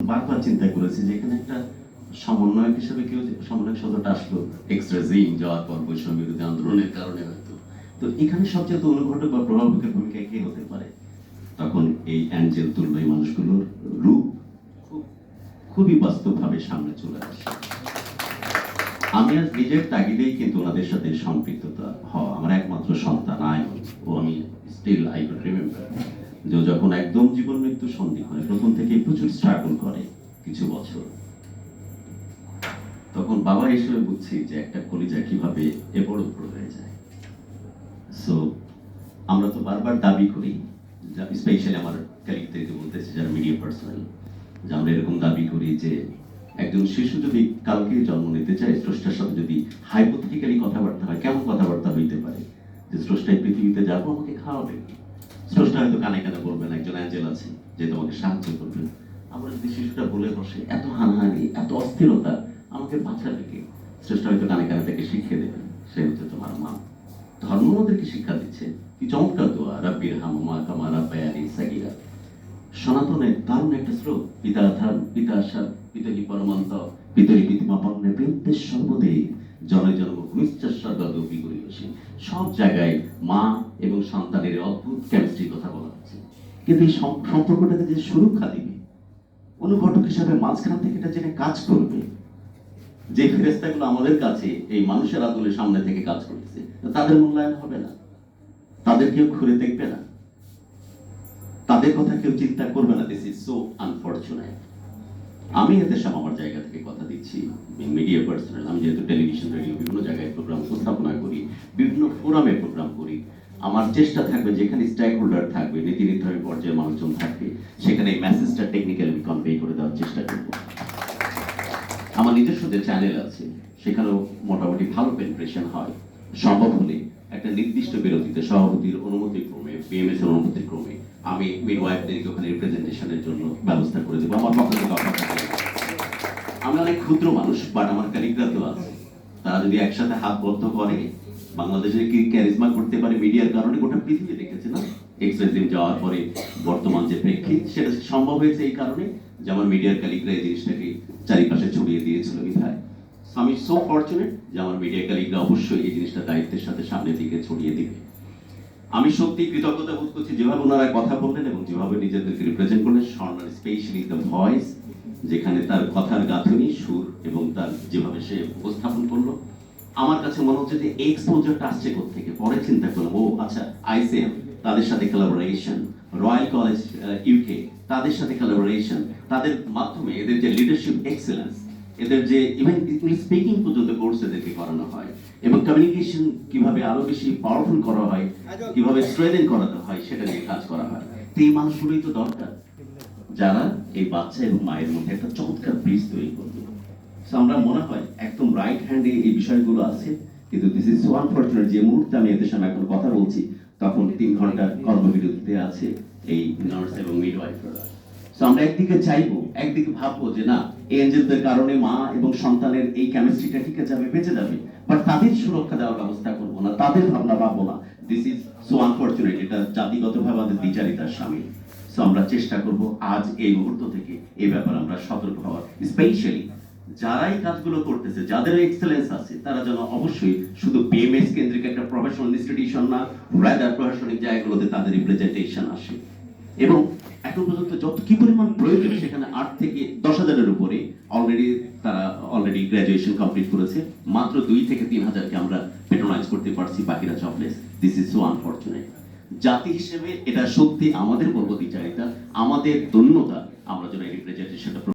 বারবার চিন্তা করেছি যে এখানে একটা সমন্বয়ক হিসেবে কেউ সমন্বয়ক শব্দটা আসলো এক্সট্রা জিম যাওয়ার পর বৈষম্য বিরোধী আন্দোলনের কারণে হয়তো। তো এখানে সবচেয়ে অনুঘটক বা প্রভাবকের ভূমিকা কে হতে পারে? তখন এই অ্যাঞ্জেল তুল্য মানুষগুলোর রূপ খুব খুবই বাস্তবভাবে সামনে চলে আসে। আমি আজ নিজের তাগিদেই কিন্তু ওনাদের সাথে সম্পৃক্ততা হওয়া আমার একমাত্র সন্তান আয়ন ও আমি স্টিল আই কুড রিমেম্বার যে ও যখন একদম জীবন মৃত্যু সন্ধিক্ষণে প্রথম থেকে প্রচুর স্ট্রাগল করে কিছু বছর। তখন বাবা হিসেবে বুঝছি যে একটা কলিজা কীভাবে এপড় উপড় হয়ে যায়। সো আমরা তো বারবার দাবি করি স্পেশালি আমার ক্যালিগদেরকে বলতেছি, যারা মিডিয়া পার্সোনাল যে আমরা এরকম দাবি করি যে একজন শিশু যদি কালকে জন্ম নিতে চায়, স্রষ্টার সাথে যদি হাইপোথেটিক্যালি কথাবার্তা হয়, কেমন কথাবার্তা হইতে পারে? যে স্রষ্টায় পৃথিবীতে যাব, আমাকে খাওয়াবে স্রষ্টা হয়তো কানে কানে বলবেন, একজন অ্যাঞ্জেল আছে যে তোমাকে সাহায্য করবে। আমরা যদি শিশুটা বলে বসে, এত হানাহানি, এত অস্থিরতা, আমাকে বাঁচা লেগে স্রষ্টা হয়তো কানে কানে তাকে শিখিয়ে দেবেন, সে হচ্ছে তোমার মা। ধর্ম আমাদেরকে শিক্ষা দিচ্ছে। কি চমৎকার দোয়া, রাব্বির হামমা কামা রাব্বায়ানি সাগীরা। সনাতনের দারুণ একটা স্রোত, পিতা ধান পিতা আশা পিতহি পরমন্ত পিতরি পিতিমা পণ্যে প্রেমদের সর্বদে জনে জন্ম ভূমিশ্চাস্বাদ করিয়সী সব জায়গায় মা এবং সন্তানের অদ্ভুত কেমিস্ট্রির কথা বলা হচ্ছে। কিন্তু এই সম- সম্পর্কটাকে যে সুরক্ষা দিবে অনুঘটক হিসাবে মাঝখান থেকে এটা জেনে কাজ করবে, যে ফেরেস্তাগুলো আমাদের কাছে এই মানুষের আদলের সামনে থেকে কাজ করতেছে তাদের মূল্যায়ন হবে না। তাদের কেউ ঘুরে দেখবে না। তাদের কথা কেউ চিন্তা করবে না। দিস ইজ সো আনফরচুনেট আমি এতে সব আমার জায়গা থেকে কথা দিচ্ছি। মিডিয়া পার্সোনাল আমি যেহেতু টেলিভিশন রেডিও বিভিন্ন জায়গায় প্রোগ্রাম উপস্থাপনা করি ফোরামে প্রোগ্রাম করি। আমার চেষ্টা থাকবে যেখানে স্টেক হোল্ডার থাকবে, নীতি নির্ধারণী পর্যায়ের মানুষজন থাকবে, সেখানে এই মেসেজটা টেকনিক্যালি কনভে করে দেওয়ার চেষ্টা করব। আমার নিজস্ব যে চ্যানেল আছে, সেখানেও মোটামুটি ভালো পেনিট্রেশন হয়। সম্ভব হলে একটা নির্দিষ্ট বিরতিতে সভাপতির অনুমতি ক্রমে বিএমএস এর অনুমতি ক্রমে, আমি মিডওয়াইফদেরকে ওখানে রিপ্রেজেন্টেশনের জন্য ব্যবস্থা করে দেবো। আমার পক্ষ থেকে অফার থাকবে। আমি অনেক ক্ষুদ্র মানুষ বাট আমার কালিগরা তো আছে। তারা যদি একসাথে হাত বদ্ধ করে বাংলাদেশে কি ক্যারিজমা করতে পারে মিডিয়ার কারণে? গোটা পৃথিবী দেখেছে না? এক্সপ্রেসিভ যাওয়ার পরে বর্তমান যে প্রেক্ষিত, সেটা সম্ভব হয়েছে এই কারণে যে আমার মিডিয়ার কালিগরা এই জিনিসটাকে চারিপাশে ছড়িয়ে দিয়েছিল বিধায়। আমি সো ফরচুনেট যে আমার মিডিয়া কালিগরা অবশ্যই এই জিনিসটা দায়িত্বের সাথে সামনের দিকে ছড়িয়ে দিবে। আমি সত্যি কৃতজ্ঞতা বোধ করছি যেভাবে ওনারা কথা বললেন এবং যেভাবে নিজেদেরকে রিপ্রেজেন্ট করলেন স্বর্ণার স্পেশালি দ্য ভয়েস যেখানে তার কথার গাঁথনি, সুর এবং তার যেভাবে সে উপস্থাপন আমার কাছে মনে হচ্ছে যে এক্সপোজারটা আসছে থেকে পরে চিন্তা করলাম, ও আচ্ছা আইসিএম তাদের সাথে কোলাবোরেশন রয়্যাল কলেজ ইউকে তাদের সাথে কোলাবোরেশন তাদের মাধ্যমে এদের যে লিডারশিপ এক্সেলেন্স এদের যে ইভেন স্পিকিং পর্যন্ত কোর্স এদেরকে করানো হয়, এবং কমিউনিকেশন কীভাবে আরও বেশি পাওয়ারফুল করা হয়, কীভাবে স্ট্রেথেন করাতে হয়, সেটা নিয়ে কাজ করা হয়। তো এই মানুষগুলোই তো দরকার। যারা এই বাচ্চা এবং মায়ের মধ্যে একটা চমৎকার ব্রিজ তৈরি করবে। So, আমরা মনে হয় একদম রাইট হ্যান্ডে এই বিষয়গুলো আছে, কিন্তু দিস ইজ সো আনফরচুনেট যে মুহূর্তে আমি এদের সামনে এখন কথা বলছি, তখন তিন ঘণ্টার কর্মবিরতিতে আছে এই নার্স এবং মিডওয়াইফরা So, আমরা একদিকে চাইব, একদিকে ভাববো যে না এঞ্জেলদের কারণে মা এবং সন্তানের এই কেমিস্ট্রিটা ঠিক যাবে বেঁচে যাবে। বাট তাদের সুরক্ষা দেওয়ার ব্যবস্থা করব না, তাদের ভাবনা ভাববো না। দিস ইজ সো আনফরচুনেট এটা জাতিগতভাবে আমাদের বিচারিতার সামিল। সো আমরা চেষ্টা করব আজ এই মুহূর্ত থেকে এই ব্যাপারে আমরা সতর্ক হওয়ার স্পেশালি যারা এই কাজগুলো করতেছে, যাদের এক্সেলেন্স আছে, তারা যেন অবশ্যই শুধু বিএমএস কেন্দ্রিক একটা প্রফেশনাল ইনস্টিটিউশন না রাদার প্রশাসনিক জায়গাগুলোতে তাদের রিপ্রেজেন্টেশন আসে। এবং এখন পর্যন্ত যত, কি পরিমাণ প্রয়োজন সেখানে আট থেকে দশ হাজারের উপরে অলরেডি তারা অলরেডি গ্রাজুয়েশন কমপ্লিট করেছে। মাত্র দুই থেকে তিন হাজারকে আমরা পেট্রোনাইজ করতে পারছি বাকিরা jobless this is so unfortunate জাতি হিসেবে এটা সত্যি আমাদের পর্বতিচারিতা আমাদের ধন্যতা আমরা যেন রিপ্রেজেন্টেশনটা